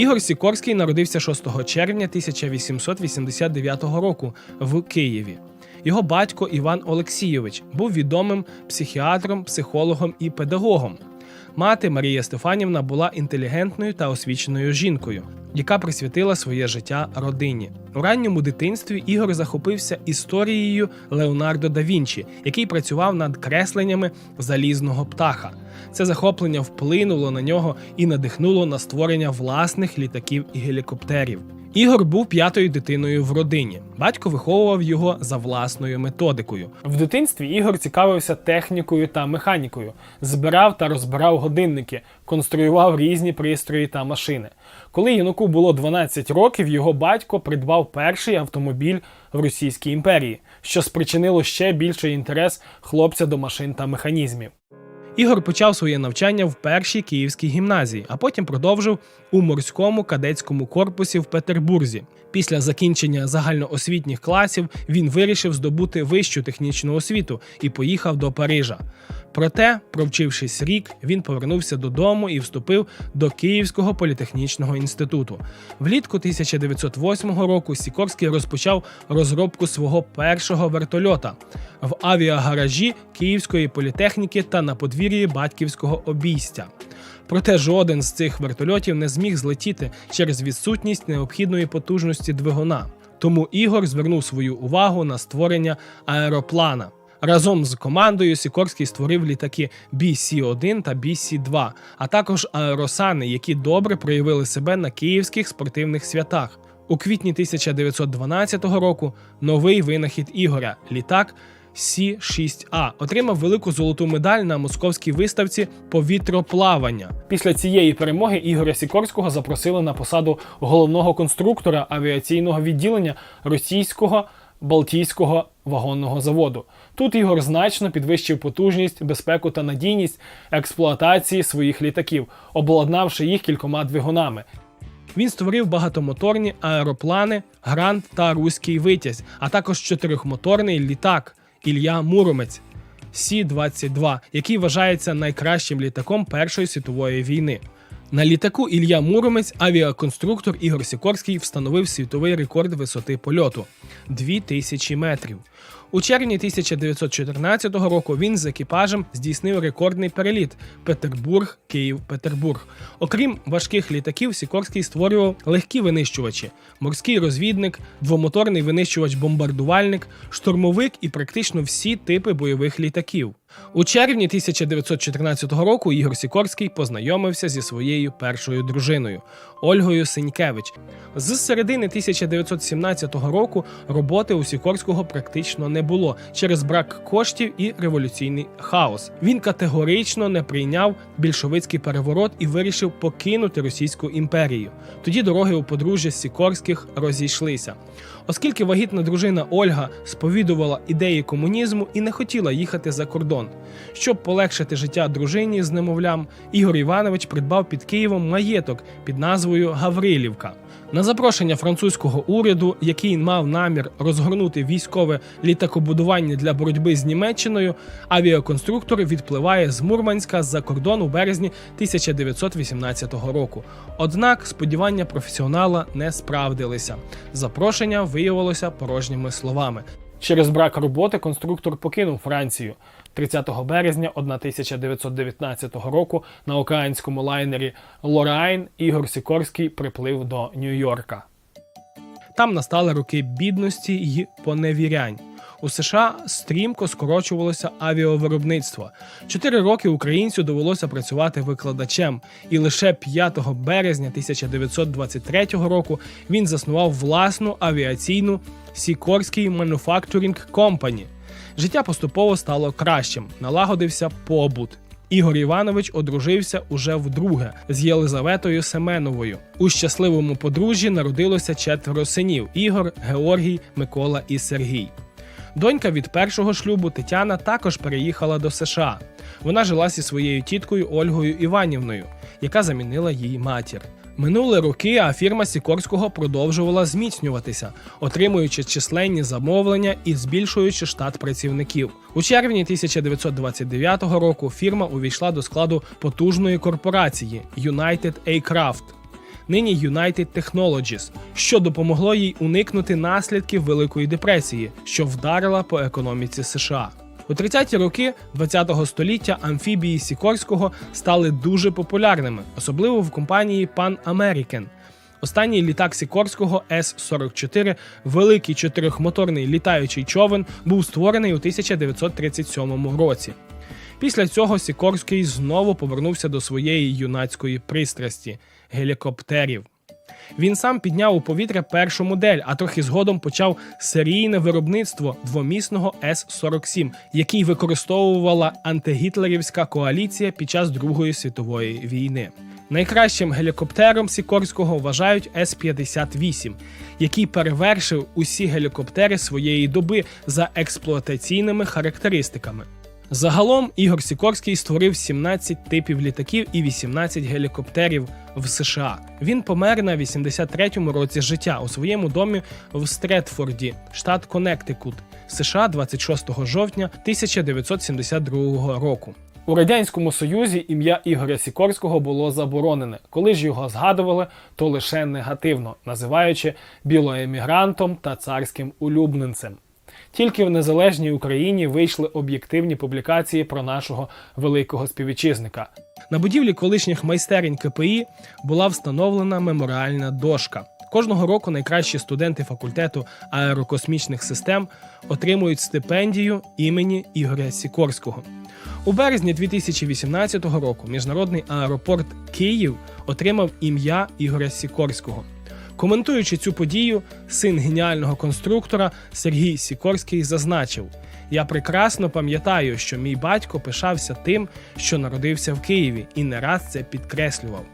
Ігор Сікорський народився 6 червня 1889 року в Києві. Його батько Іван Олексійович був відомим психіатром, психологом і педагогом. Мати Марія Стефанівна була інтелігентною та освіченою жінкою, яка присвятила своє життя родині. У ранньому дитинстві Ігор захопився історією Леонардо да Вінчі, який працював над кресленнями залізного птаха. Це захоплення вплинуло на нього і надихнуло на створення власних літаків і гелікоптерів. Ігор був п'ятою дитиною в родині. Батько виховував його за власною методикою. В дитинстві Ігор цікавився технікою та механікою, збирав та розбирав годинники, конструював різні пристрої та машини. Коли юнаку було 12 років, його батько придбав перший автомобіль в Російській імперії, що спричинило ще більший інтерес хлопця до машин та механізмів. Ігор почав своє навчання в першій київській гімназії, а потім продовжив у морському кадетському корпусі в Петербурзі. Після закінчення загальноосвітніх класів він вирішив здобути вищу технічну освіту і поїхав до Парижа. Проте, провчившись рік, він повернувся додому і вступив до Київського політехнічного інституту. Влітку 1908 року Сікорський розпочав розробку свого першого вертольота в авіагаражі Київської політехніки та на подвір'ї батьківського обійстя. Проте жоден з цих вертольотів не зміг злетіти через відсутність необхідної потужності двигуна. Тому Ігор звернув свою увагу на створення аероплана. Разом з командою Сікорський створив літаки BC-1 та BC-2, а також аеросани, які добре проявили себе на київських спортивних святах. У квітні 1912 року новий винахід Ігоря літак Сі-6А отримав велику золоту медаль на московській виставці повітроплавання. Після цієї перемоги Ігоря Сікорського запросили на посаду головного конструктора авіаційного відділення російського Балтійського вагонного заводу. Тут Ігор значно підвищив потужність, безпеку та надійність експлуатації своїх літаків, обладнавши їх кількома двигунами. Він створив багатомоторні аероплани Грант та Руський Витязь, а також чотирьохмоторний літак Ілля Муромець Сі-22, який вважається найкращим літаком Першої світової війни. На літаку Ілья Муромець авіаконструктор Ігор Сікорський встановив світовий рекорд висоти польоту 2000 метрів. У червні 1914 року він з екіпажем здійснив рекордний переліт Петербург, Київ, Петербург. Окрім важких літаків, Сікорський створював легкі винищувачі: морський розвідник, двомоторний винищувач-бомбардувальник, штурмовик і практично всі типи бойових літаків. У червні 1914 року Ігор Сікорський познайомився зі своєю першою дружиною Ольгою Синькевич. З середини 1917 року роботи у Сікорського практично не було через брак коштів і революційний хаос. Він категорично не прийняв більшовицький переворот і вирішив покинути Російську імперію. Тоді дороги у подружжя Сікорських розійшлися. Оскільки вагітна дружина Ольга сповідувала ідеї комунізму і не хотіла їхати за кордон. Щоб полегшити життя дружині з немовлям, Ігор Іванович придбав під Києвом маєток під назвою Гаврилівка. На запрошення французького уряду, який мав намір розгорнути військове літакобудування для боротьби з Німеччиною, авіаконструктор відпливає з Мурманська за кордон у березні 1918 року. Однак сподівання професіонала не справдилися. Запрошення виявилося порожніми словами. Через брак роботи конструктор покинув Францію. 30 березня 1919 року на океанському лайнері Лорайн Ігор Сікорський приплив до Нью-Йорка. Там настали роки бідності й поневірянь. У США стрімко скорочувалося авіавиробництво. Чотири роки українцю довелося працювати викладачем, і лише 5 березня 1923 року він заснував власну авіаційну Сікорський Manufacturing Company. Життя поступово стало кращим, налагодився побут. Ігор Іванович одружився уже вдруге з Єлизаветою Семеновою. У щасливому подружжі народилося четверо синів: Ігор, Георгій, Микола і Сергій. Донька від першого шлюбу Тетяна також переїхала до США. Вона жила зі своєю тіткою Ольгою Іванівною, яка замінила її матір. Минули роки, а фірма Сікорського продовжувала зміцнюватися, отримуючи численні замовлення і збільшуючи штат працівників. У червні 1929 року фірма увійшла до складу потужної корпорації United Aircraft. Нині United Technologies, що допомогло їй уникнути наслідків Великої депресії, що вдарила по економіці США. У 30-ті роки ХХ століття амфібії Сікорського стали дуже популярними, особливо в компанії Pan American. Останній літак Сікорського С-44, великий чотирьохмоторний літаючий човен, був створений у 1937 році. Після цього Сікорський знову повернувся до своєї юнацької пристрасті гелікоптерів. Він сам підняв у повітря першу модель, а трохи згодом почав серійне виробництво двомісного С-47, який використовувала антигітлерівська коаліція під час Другої світової війни. Найкращим гелікоптером Сікорського вважають С-58, який перевершив усі гелікоптери своєї доби за експлуатаційними характеристиками. Загалом Ігор Сікорський створив 17 типів літаків і 18 гелікоптерів в США. Він помер на 83-му році життя у своєму домі в Стретфорді, штат Коннектикут, США 26 жовтня 1972 року. У радянському союзі ім'я Ігоря Сікорського було заборонене. Коли ж його згадували, то лише негативно, називаючи білоемігрантом та царським улюбленцем. Тільки в незалежній Україні вийшли об'єктивні публікації про нашого великого співвітчизника. На будівлі колишніх майстерень КПІ була встановлена меморіальна дошка. Кожного року найкращі студенти факультету аерокосмічних систем отримують стипендію імені Ігоря Сікорського. У березні 2018 року міжнародний аеропорт Київ отримав ім'я Ігоря Сікорського. Коментуючи цю подію, син геніального конструктора Сергій Сікорський зазначив: Я прекрасно пам'ятаю, що мій батько пишався тим, що народився в Києві, і не раз це підкреслював.